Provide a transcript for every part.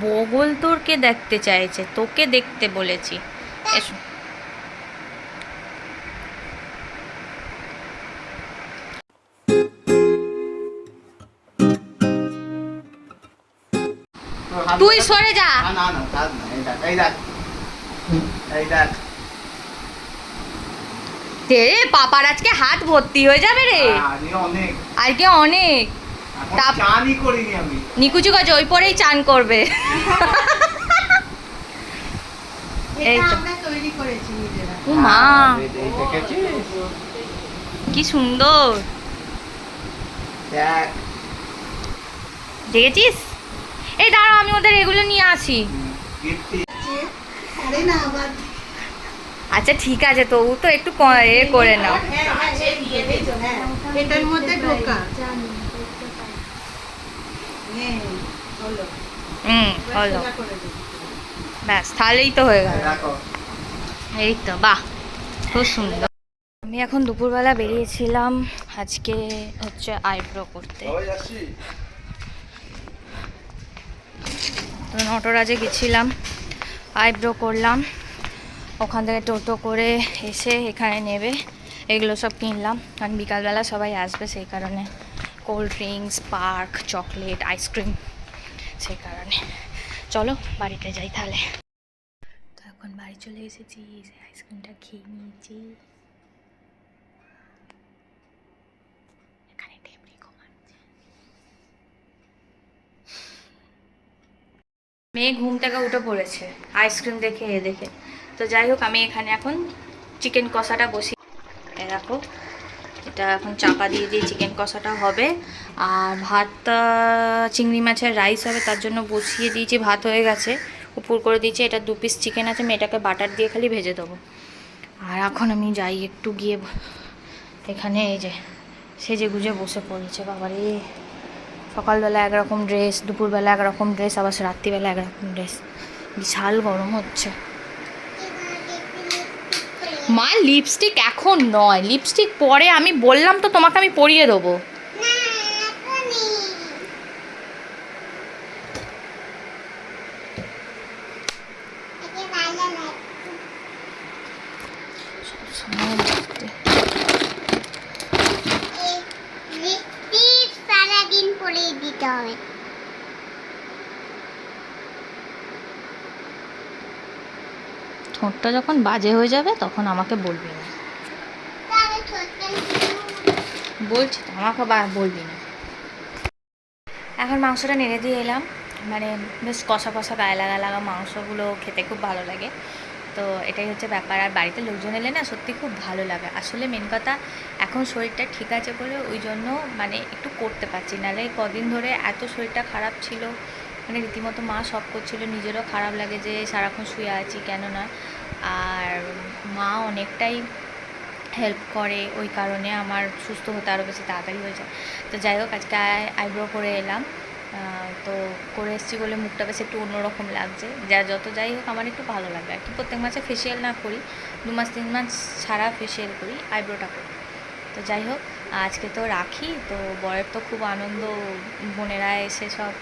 বগল তোরকে দেখতে চাইছে তোকে দেখতে বলেছি। এসো। তুই সরে যা। না না না এই দেখ এই দেখ। রে পাপার আজকে হাত ভর্তি হয়ে যাবে রে। অনেক। আজকে অনেক। তাপ- চানই করিনি আমি। নিকুচু কাজ ওই পরেই চান করবে। এই তো। তৈরি করেছি নিজেরা। ও মা। দেখেছিস? কি সুন্দর। দেখ। দেখেছিস? এই দাঁড়াও আমি ওদের এগুলো নিয়ে আসি। আচ্ছা ঠিক আছে তবু তো একটু ক- এ করে নাও। হ্যাঁ, হ্যাঁ, হ্যাঁ। এটার মধ্যে ঢোকা। হ্যাঁ। হুম হলো। ব্যাস তাহলেই তো হয়ে গেল। এই তো বাহ খুব সুন্দর। আমি এখন দুপুরবেলা বেরিয়েছিলাম আজকে হচ্ছে আইব্রো করতে। নটরাজে গেছিলাম আইব্রো করলাম। ওখান থেকে টোটো করে এসে এখানে নেবে এগুলো সব কিনলাম। কারণ বিকালবেলা সবাই আসবে সেই কারণে। Cold drinks, park, chocolate ice cream সেই কারণে। চলো, বাড়িতে যাই তাহলে। তো এখন বাড়ি চলে এসেছি, এসে আইসক্রিমটা খেয়ে নিয়েছি। মেয়ে ঘুম থেকে উঠে পড়েছে আইসক্রিম দেখে, এ দেখে। তো যাই হোক, আমি এখানে এখন চিকেন কষাটা বসি দেখো এটা এখন চাপা দিয়ে দিয়ে চিকেন কষাটা হবে। আর ভাতটা, চিংড়ি মাছের রাইস হবে, তার জন্য বসিয়ে দিয়েছি, ভাত হয়ে গেছে। উপর করে দিয়েছি, এটা দু পিস চিকেন আছে, আমি এটাকে বাটার দিয়ে খালি ভেজে দেবো। আর এখন আমি যাই একটু গিয়ে, এখানে এই যে সেজে গুজে বসে পড়েছে, বাবারে। সকালবেলা একরকম ড্রেস দুপুরবেলা একরকম ড্রেস আবার রাত্রিবেলা একরকম ড্রেস বিশাল গরম হচ্ছে। মা লিপস্টিক এখন নয়। লিপস্টিক পরে আমি বললাম তো তোমাকে আমি পরিয়ে দেবো সময় লাগবে। লিপস্টিক সারাদিন পরে দিতে হবে ঠোঁটটা যখন বাজে হয়ে যাবে তখন আমাকে বলবি না। বলছি তো আমাকে বলবি না। এখন মাংসটা নেড়ে দিয়ে এলাম। মানে বেশ কষা কষা গায়ে লাগা লাগা মাংসগুলো খেতে খুব ভালো লাগে। তো এটাই হচ্ছে ব্যাপার। আর বাড়িতে লোকজন এলে না সত্যি খুব ভালো লাগে। আসলে মেন কথা এখন শরীরটা ঠিক আছে বলে ওই জন্য মানে একটু করতে পারছি। নাহলে কদিন ধরে এত শরীরটা খারাপ ছিল মানে রীতিমতো মা সব করছিল, নিজেরও খারাপ লাগে যে সারাক্ষণ শুয়ে আছি কেন না? আর মা অনেকটাই হেল্প করে, ওই কারণে আমার সুস্থ হতে আরও বেশি তাড়াতাড়ি হয়ে যায়। তো যাই হোক, আজকে আইব্রো করে এলাম। তো করে এসেছি বলে মুখটা বেশ একটু অন্যরকম লাগছে। যা, যত যাই হোক আমার একটু ভালো লাগে। আর কি, প্রত্যেক মাসে ফেসিয়াল না করি, দু মাস, তিন মাস ছাড়া ফেসিয়াল করি, আইব্রোটা করি। তো যাই হোক, আজকে তো রাখি, তো বরের তো খুব আনন্দ, বোনেরা এসে সব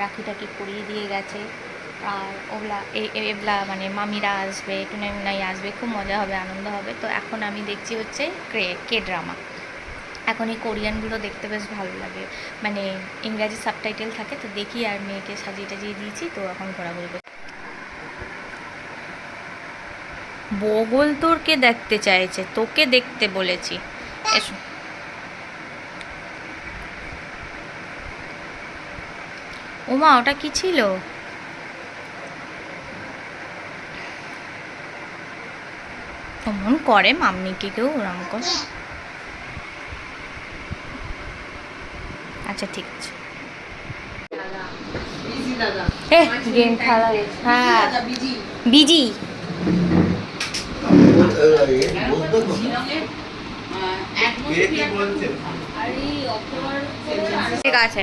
রাখি টাকি পরিয়ে দিয়ে গেছে। আর ওগুলা, এ- এ- এগুলা মানে মামিরা আসবে টুনাই আসবে, খুব মজা হবে, আনন্দ হবে। তো এখন আমি দেখছি হচ্ছে কে কে ড্রামা এখন এই কোরিয়ানগুলো দেখতে বেশ ভালো লাগে। মানে ইংরাজি সাবটাইটেল থাকে, তো দেখি আর মেয়েকে সাজিয়ে টাজিয়ে দিয়েছি, তো এখন ঘোরাঘুরি করছি। বগল তোরকে দেখতে চাইছে, তোকে দেখতে বলেছি। এসো। ওমা, ওটা কি ছিল? অমন করে মাম্মিকে কেউ ওরম করে। আচ্ছা ঠিক আছে। গেম খেলা। হ্যাঁ। বিজি। ঠিক আছে।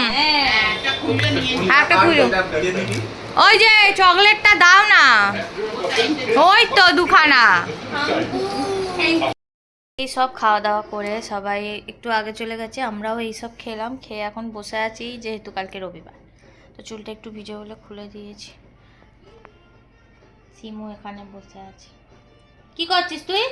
একটা খুঁজো ওই যে, চকলেটটা দাও না। ওই তো দুখানা। সব খাওয়া দাওয়া করে সবাই একটু আগে চলে গেছে, আমরাও এই সব খেলাম, খেয়ে এখন বসে আছি, যেহেতু কালকে রবিবার। তো চুলটা একটু ভিজে হলে খুলে দিয়েছি। সিমু এখানে বসে আছে। কি করছিস তুই?